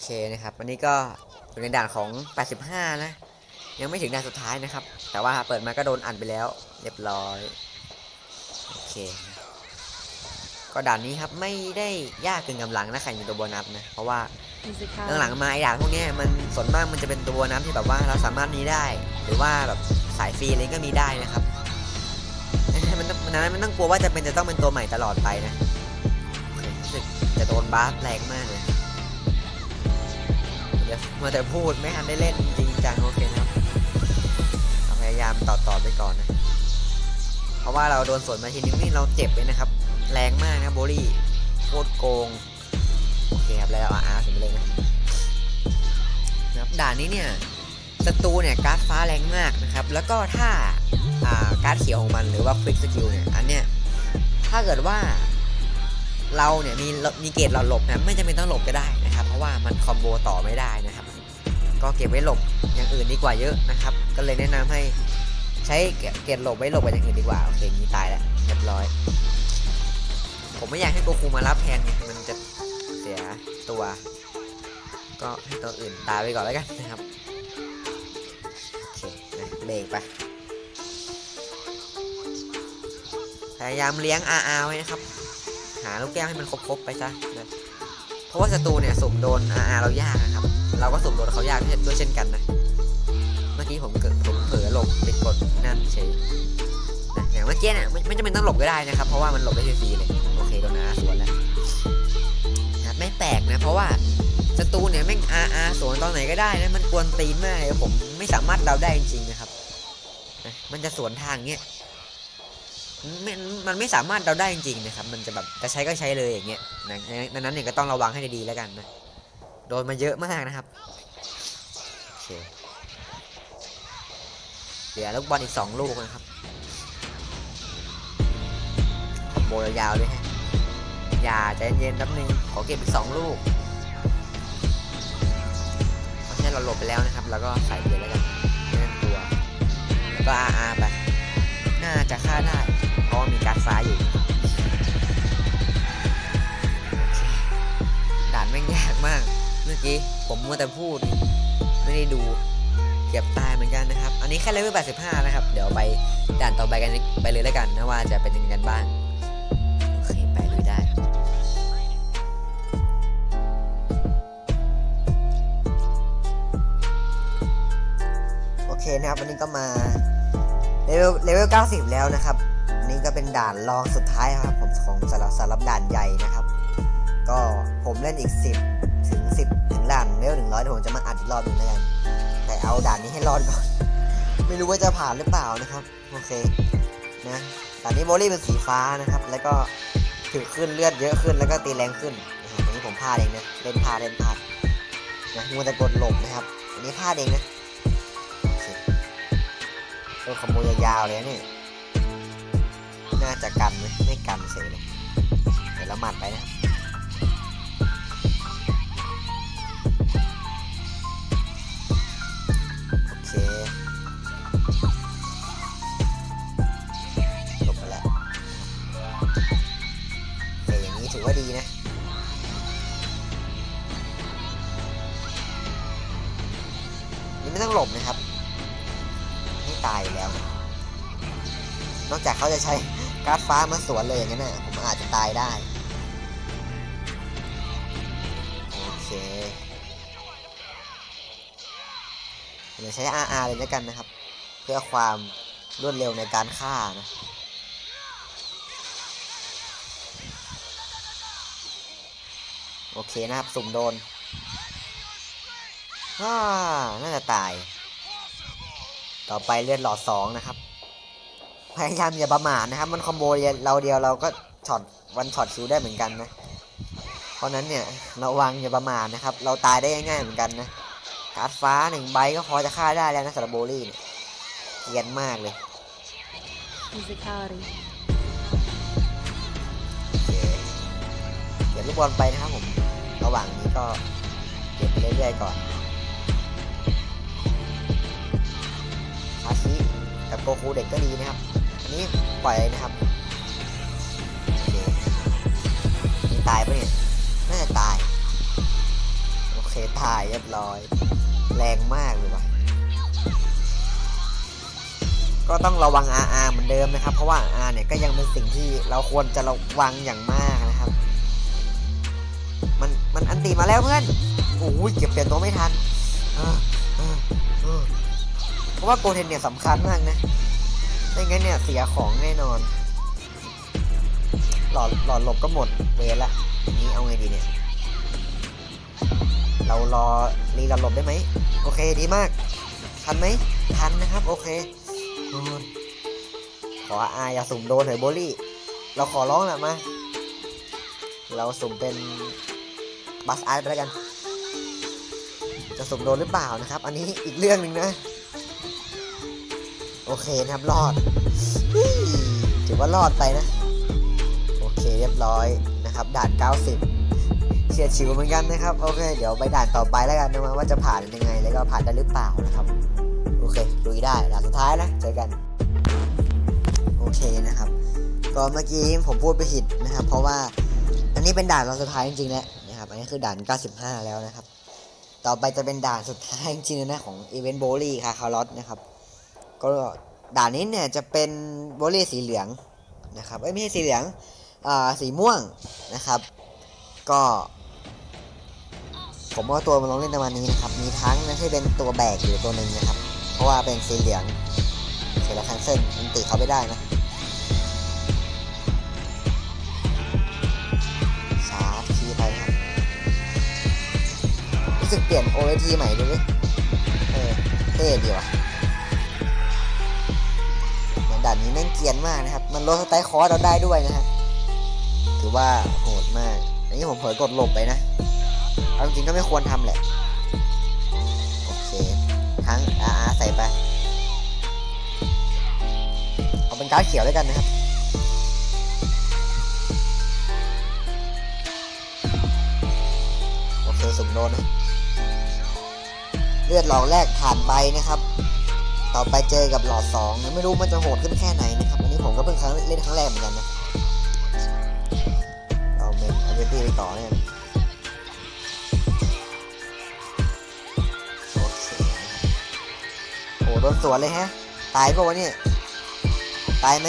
เคนะครับวันนี้ก็อยู่ในด่านของ 85 นะ ยังไม่ถึงด่านสุดท้ายนะครับ แต่ว่าเปิดมาก็โดนอัดไปแล้ว เรียบร้อย โอเคนะก็ด่านนี้ครับไม่ได้ยากเกินกำลังนะใครมีตัวโบนัสนะ เพราะว่าหลังๆมาไอ้ด่านพวกเนี้ยมันส่วนมากมันจะเป็นตัวน้ำที่แบบว่าเราสามารถมีได้ หรือว่าแบบสายฟรีอะไรก็มีได้นะครับมันต้องมันนั้นมันต้องกลัวว่าจะเป็นจะต้องเป็นตัวใหม่ตลอดไปนะโอเครู้สึกจะโดนบาสแรงมากเลย เดี๋ยวมาแต่พูดไม่ทันได้เล่นจริงจังโอเคนะครับพยายามต่อต่อไปก่อนนะ เพราะว่าเราโดนสวนมาทีนึงนี่เราเจ็บเลยนะครับ แรงมากนะโบลี่โคตรโกง โอเคครับแล้วอาร์ถึงไปเลยนะนะครับด่านนี้เนี่ยศัตรูเนี่ยการ์ดฟ้าแรงมากนะครับ แล้วก็ถ้าอ่าการ์ดเขียวของมันหรือว่าควิกสกิลเนี่ยอันเนี้ยถ้าเกิดว่าเราเนี่ยมีมีเกรดเราหลบนะไม่จำเป็นต้องหลบก็ได้ ว่ามันคอมโบต่อไม่ได้นะครับ ก็เก็บไว้หลบอย่างอื่นดีกว่าเยอะนะครับ ก็เลยแนะนำให้ใช้เกรดหลบไว้หลบไปอย่างอื่นดีกว่าโอเคมีตายแล้วเรียบร้อย ผมไม่อยากให้โกคูมารับแทนมันจะเสียตัว ก็ให้ตัวอื่นตายไปก่อนแล้วกันนะครับโอเคนะเบรกไปพยายามเลี้ยง RR ไว้นะครับ หาลูกแก้วให้มันครบๆไปซะนะ เพราะว่าศัตรูเนี่ยสุ่มโดน RR เรายากนะครับ เราก็สุ่มโดนเขายากด้วยเช่นกันนะ เมื่อกี้ผมเกิดผมเผลอหลบไปกดนั่นเฉยนะอย่างเมื่อกี้เนี่ยไม่ไม่จำเป็นต้องหลบก็ได้นะครับ เพราะว่ามันหลบได้ฟรีเลย โอเคโดนอาสวนแล้วนะไม่แปลกนะ เพราะว่าศัตรูเนี่ยแม่งอาอาสวนตอนไหนก็ได้นะ มันกวนตีนมากเลยผมไม่สามารถเดาได้จริงๆนะครับนะมันจะสวนทางเนี้ย มันมันไม่สามารถเดาได้จริงๆนะครับ มันจะแบบจะใช้ก็ใช้เลยอย่างเงี้ยนะดังนั้นเนี่ยก็ต้องระวังให้ดีๆแล้วกันนะโดนมาเยอะมากนะครับโอเคเหลือลูกบอลอีกสองลูกนะครับคอมโบยาวๆด้วยฮะอย่าใจเย็นๆแป๊บนึงขอเก็บอีกสองลูกเพราะฉะนั้นเราหลบไปแล้วนะครับ แล้วก็ใส่เลยแล้วกันไม่ต้องกลัว แล้วก็อาอาไปน่าจะฆ่าได้ ราะว่ามีการดฟ้ายอยู่ด่านแม่ยากมาก เมื่อกี้ผมมัวแต่พูด ไม่ได้ดูเก็บตายเหมือนกันนะครับ อันนี้แค่เลเวล85 นะครับ เดี๋ยวไปด่านต่อไปกันไปเลยแล้วกันนะว่าจะเป็นยังไงกันบ้างโอเคไปเลยได้โอเคนะครับวันนี้ก็มาเลเวลเลเวล90 แล้วนะครับ ก็เป็นด่านรองสุดท้ายครับผมของสำหรับสำหรับด่านใหญ่นะครับ ก็ผมเล่นอีก 10 ถึง 10 ถึงด่านเลเวล100เดี๋ยวผมจะมาอัดอีกรอบหนึ่งแล้วกันแต่เอาด่านนี้ให้รอดก่อน ไม่รู้ว่าจะผ่านหรือเปล่านะครับโอเคนะด่านนี้โบลี่เป็นสีฟ้านะครับ แล้วก็ถือขึ้นเลือดเยอะขึ้นแล้วก็ตีแรงขึ้นอันนี้ผมพลาดเองนะเล่นพลาดเล่นพลาดนะมัวแต่กดหลบนะครับ อันนี้พลาดเองนะโอเคโดนขโมยยาวเลยนะ น่าจะกันไหมไม่กันเฉยเลยเดี๋ยวเราหมัดไปนะครับโอเคหลบไปแล้วโอเคอย่างนี้ถือว่าดีนะนี่ไม่ต้องหลบนะครับไม่ตายแล้ว นอกจากเขาจะใช้ การ์ดฟ้ามาสวนเลยอย่างนั้นนะผมอาจจะตายได้ โอเคเดี๋ยวใช้ RR เลยแล้วกันนะครับ เพื่อความรวดเร็วในการฆ่านะโอเคนะครับ สุ่มโดนอ่าน่าจะตาย ต่อไปเลือดหลอดสองนะครับ พยายามอย่าประมาทนะครับ มันคอมโบเราเดียวเราก็ช็อตวันช็อตคิวได้เหมือนกันนะ เพราะนั้นเนี่ยระวังอย่าประมาทนะครับ เราตายได้ง่ายๆเหมือนกันนะการ์ดฟ้าหนึ่งใบก็พอจะฆ่าได้แล้วนะสำหรับโบลี่เนี่ยเกรียนมากเลย physicality โอเคเก็บลูกบอลไปนะครับผม ระหว่างนี้ก็เก็บไปเรื่อยๆก่อนคาชิกับโกคูเด็กก็ดีนะครับอั นี้ปล่อยเลยนะครับตายปะเนี่ยน่าจะตาย โอเคถ่ายเรียบร้อย แรงมากเลยว่ะ ก็ต้องระวัง RR เหมือนเดิมนะครับ เพราะว่า RR เนี่ยก็ยังเป็นสิ่งที่เราควรจะระวังอย่างมากนะครับ มันมันอันตีมาแล้วเพื่อนโอ้ยเก็บเปลี่ยนตัวไม่ทันเพราะว่าโกเทนเนี่ยสำคัญมากนะ ไม่งั้นเนี่ยเสียของแน่นอน หลอดหลอดหลบก็หมดเวรละอย่างนี้เอาไงดีเนี่ย เรารอรีหลอดหลบได้ไหม โอเคดีมาก ทันไหม ทันนะครับ โอเคอขออาอย่าสุ่มโดนเถอะโบลี่ เราขอร้องแหละมา เราสุ่มเป็นบัสไอไปแล้วกัน จะสุ่มโดนหรือเปล่านะครับ อันนี้อีกเรื่องหนึ่งนะ โอเคนะครับรอดถือว่ารอดไปนะ โอเคเรียบร้อยนะครับ ด่าน 90 เฉียดฉิวเหมือนกันนะครับ โอเค เดี๋ยวไปด่านต่อไปแล้วกันนะว่าจะผ่านยังไง แล้วก็ผ่านได้หรือเปล่านะครับ โอเคลุยได้ด่านสุดท้ายนะเจอกัน โอเคนะครับ ก็เมื่อกี้ผมพูดไปผิดนะครับ เพราะว่าอันนี้เป็นด่านเราสุดท้ายจริงๆแล้วนะครับ อันนี้คือด่าน 95 แล้วนะครับ ต่อไปจะเป็นด่านสุดท้ายจริงๆนะของอีเวนต์โบลี่คาคาร์ลอตนะครับ ก็ด่านนี้เนี่ยจะเป็นโบลี่สีเหลืองนะครับเอ้ยไม่ใช่สีเหลืองอ่าสีม่วงนะครับ ก็ ผมเอาตัวมาลองเล่นประมาณนี้นะครับ มีทั้งนะที่เป็นตัวแบกอยู่ตัวหนึ่งนะครับ เพราะว่าเป็นสีเหลืองเสร็จแล้วคันเซิลมันตีเขาไม่ได้นะชาร์จคีย์ไปนะครับรู้สึกเปลี่ยน OAT ใหม่ดูดิเออเท่ดีว่ะ ด่านนี้แม่งเกียนมากนะครับ มันลดสไตล์คอร์สเราได้ด้วยนะฮะถือว่าโหดมาก อันนี้ผมเผยกดหลบไปนะเอาจริงก็ไม่ควรทำแหละ โอเคทั้ง RR ใส่ไป เอาเป็นการ์ดเขียวแล้วยกันนะครับโอเคสุ่มโดนนะเลือดหลอกแรกผ่านไปนะครับ ต่อไปเจอกับหลอดสองนะไม่รู้มันจะโหดขึ้นแค่ไหนนะครับ อันนี้ผมก็เพิ่งครั้งเล่นครั้งแรกเหมือนกันนะเอาเมนเอาเบตี้ไปต่อเนี่ยโอเคโอ้โดนสวนเลยฮะ ตายปะวะเนี่ย ตายไหม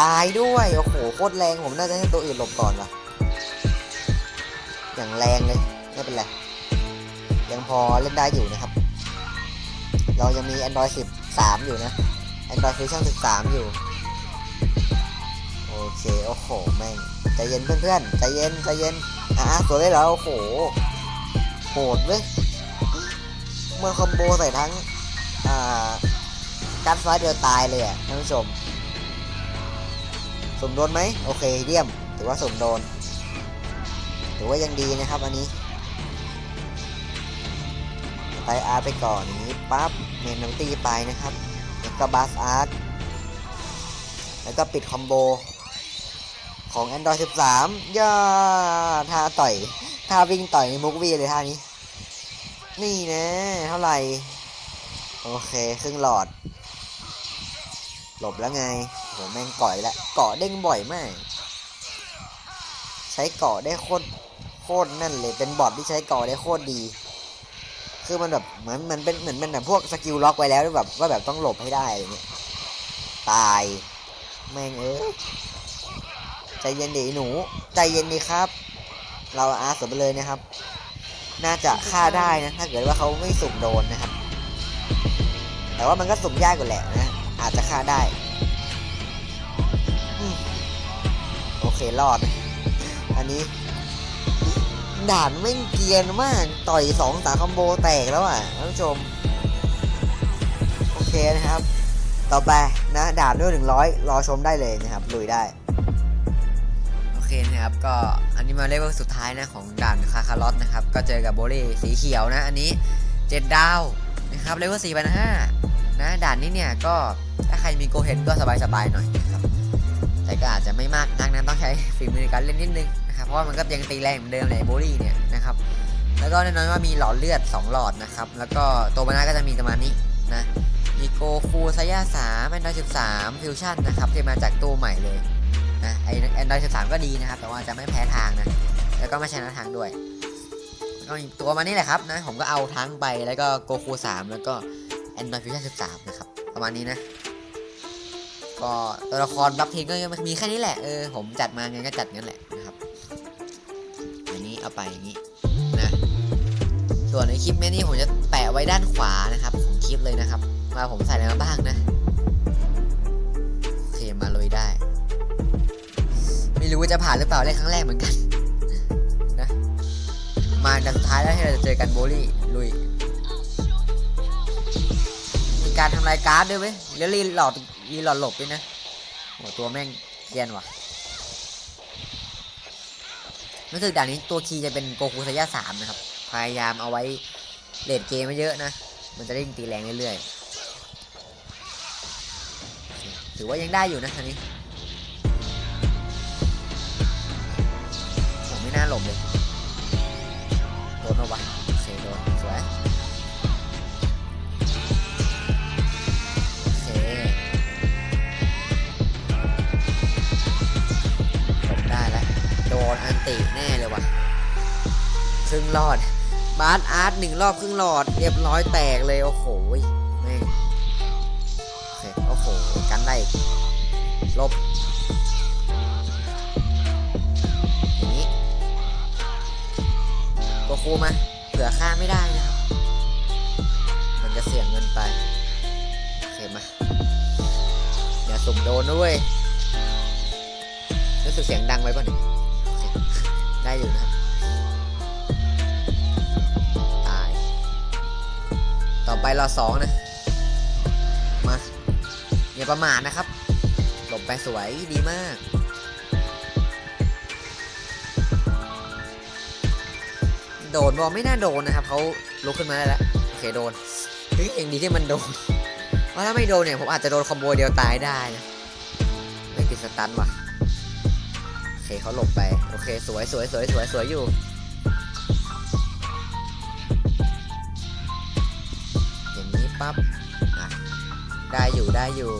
ตายด้วย โอ้โห โคตรแรง ผมน่าจะให้ตัวอื่นหลบก่อนว่ะ อย่างแรงเลย ไม่เป็นไร ยังพอเล่นได้อยู่นะครับ เรายังมี Android 13 อยู่นะ Android Fusion 13 อยู่ โอเค โอ้โห แม่ง ใจเย็นเพื่อนๆ ใจเย็น ใจเย็น อะสวยเลยเหรอ โอ้โห โหดเว้ยเมื่อคอมโบใส่ทั้ง อ่าการฟ้าเดียวตายเลยอะท่านผู้ชม สมโดนไหม โอเคเยี่ยม ถือว่าสมโดน ถือว่ายังดีนะครับอันนี้ ไปอาร์ไปก่อนนี้ปั๊บเมนนังตีไปนะครับ แล้วก็บัสอาร์ตแล้วก็ปิดคอมโบของ Android 13ย่าท่าต่อยท่าวิ่งต่อยมุกวีเลยท่านี้ นี่นะเท่าไหร่ โอเค ครึ่งหลอด หลบแล้วไงโหแม่งก่อยล้วเกาะเด้งบ่อยมาก ใช้เกาะได้โคตรโคตรนั่นเลย เป็นบอทที่ใช้เกาะได้โคตรดี คือมันแบบเหมือนมันเป็นเหมือนมันแบบพวกสกิลล็อกไว้แล้วแบบว่าแบบต้องหลบให้ได้อะไรเงี้ยตายแม่งเอ้ยใจเย็นดีหนู ใจเย็นดีครับ เราอาร์สวนไปเลยนะครับ น่าจะฆ่าได้นะ ถ้าเกิดว่าเขาไม่สุ่มโดนนะครับ แต่ว่ามันก็สุ่มยากกว่าแหละนะ อาจจะฆ่าได้อืมโอเครอด อันนี้ ด่านไม่งเกียนมาก ต่อยสองสาคอมโบแตกแล้วอะท่านผู้ชม โอเคนะครับ ต่อไปนะด่านด้วยหนึ่งร้อยรอชมได้เลยนะครับ ลุยได้ โอเคนะครับ ก็อันนี้มาเลเวลสุดท้ายนะของด่านคาคาร์ลอตนะครับ ก็เจอกับโบเล่สีเขียวนะ อันนี้7ดดาวนะครับเลเวล4 5 0 0นะด่านนี้เนี่ยก็ถ้าใครมีโกเฮนก็สบายๆหน่อยนะครับ แต่ก็อาจจะไม่มากนักนะต้องใช้ฝีมือในการเล่นนิดนึงนะครับเพราะว่ามันก็ยังตีแรงเหมือนเดิมเลยโบลี่เนี่ยนะครับแล้วก็แน่นอนว่ามีหลอดเลือด 2 หลอดนะครับแล้วก็ตัวมานาก็จะมีประมาณนี้นะมีโกคูไซยาสามแอนดรอย13ฟิวชั่นนะครับที่มาจากตู้ใหม่เลยนะไอแอนดรอย13ก็ดีนะครับ แต่ว่าจะไม่แพ้ทางนะแล้วก็ไม่ชนะทางด้วยก็อีกตัวมานี่แหละครับนะผมก็เอาทั้งไปแล้วก็โกคูสามแล้วก็แอนดรอยฟิวชั่นสิบสามนะครับประมาณนี้นะ ก็ตัวละครบัฟทีก็มีแค่นี้แหละเออผมจัดมาไงก็จัดงั้นแหละนะครับ อันนี้เอาไปอย่างนี้นะส่วนในคลิปเมนี้ผมจะแปะไว้ด้านขวานะครับของคลิปเลยนะครับว่าผมใส่อะไรมาบ้างนะโอเคมาลุยได้ ไม่รู้ว่าจะผ่านหรือเปล่าได้ครั้งแรกเหมือนกันนะมาดันสุดท้ายแล้วที่เราจะเจอกันโบลี่ลุยมีการทำลายการ์ดด้วยเว้ยแล้วรีหลอด รีหลอดหลบด้วยนะโหตัวแม่งเกรียนว่ะรู้สึกด่านนี้ตัวคีย์จะเป็นโกคูซยาสามนะครับ พยายามเอาไว้เลดเกมไม่เยอะนะ มันจะได้ตีแรงเรื่อยๆ ถือว่ายังได้อยู่นะอันนี้ผมไม่น่าหลบเลย หลอด บาสอาร์ตหนึ่งรอบครึ่งหลอด เรียบร้อยแตกเลย โอ้โหแม่งโอเคโอ้โห กันได้อีกลบอย่างนี้โกคูมาเผื่อค่าไม่ได้นะครับ มันจะเสียเงินไป โอเคมา อย่าสุ่มโดนด้วยรู้สึกเสียงดังไปป่ะเนี่ยได้อยู่นะครับ ไปรอสองนะ มาอย่าประมาทนะครับหลบไปสวยดีมาก โดนบอลไม่น่าโดนนะครับเขาลุกขึ้นมาได้แล้วโอเคโดนเฮ้ยเองดีที่มันโดนเพราะถ้าไม่โดนเนี่ยผมอาจจะโดนคอมโบเดียวตายได้นะไม่ติดสตันว่ะโอเคเขาหลบไป โอเคสวยสวยสวยสวยสวยอยู่ ปั๊บอะได้อยู่ได้อยู่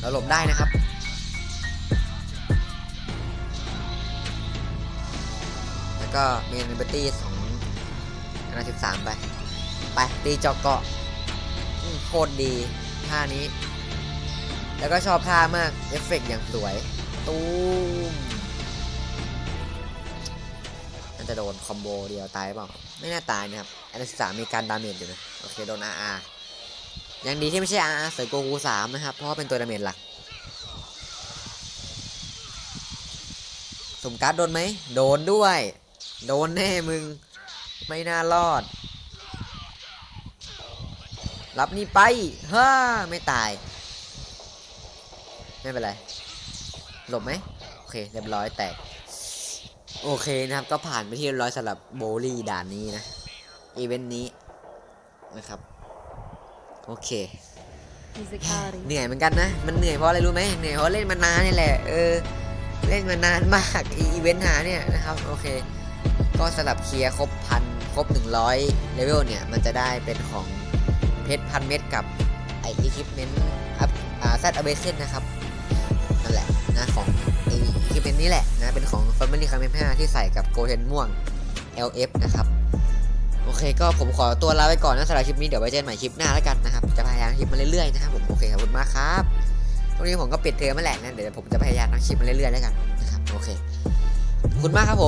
เราหลบได้นะครับ แล้วก็มนเบอร์ตี้ของอนาสิบสามไป ไปตีจอกเกาะโคตรดีท่านี้ แล้วก็ชอบท่ามาก เอฟเฟกต์อย่างสวย ตูม จะโดนคอมโบเดียวตายเปล่า ไม่น่าตายนะครับอันดับสามมีการดาเมจอยู่นะ โอเคโดนอาอายังดีที่ไม่ใช่อาอาเสือโกกูสามนะครับ เพราะเป็นตัวดาเมจหลักสมการ์ดโดนไหม โดนด้วย โดนแน่มึง ไม่น่ารอด รับนี่ไปฮ่าไม่ตาย ไม่เป็นไร หลบไหม โอเค เรียบร้อยแตก โอเคนะครับ ก็ผ่านไปที่ร้อยสำหรับโบลี่ด่านนี้นะ อีเวนต์นี้นะครับ โอเค เหนื่อยเหมือนกันนะ มันเหนื่อยเพราะอะไรรู้ไหมเหนื่อยเพราะเล่นมานานนี่แหละ เออ เล่นมานานมากอีเวนต์หาเนี่ยนะครับ โอเค ก็สลับเคลียร์ครบพันครบ 100เลเวลเนี่ย มันจะได้เป็นของเพชรพันเม็ดกับไออีคิปเมนต์อัพอาซัดอเบเซนนะครับ นั่นแหละนะของ คือเป็นนี้แหละนะเป็นของ Family c a m p 5ที่ใส่กับโกเทนม่วง LF นะครับ โอเคก็ผมขอตัวลาไปก่อนนะสำหรับคลิปนี้เดี๋ยวไว้เจอกันใหม่คลิปหน้าแล้วกันนะครับ จะพยายามคลิปมาเรื่อยๆนะครับผมโอเคขอบคุณมากครับตรงนี้ผมก็ปิดเทอมมาแหละนะเดี๋ยวผมจะพยายามทำคลิปมาเรื่อยๆแล้วกันนะครับโอเคขอบคุณมากครับผม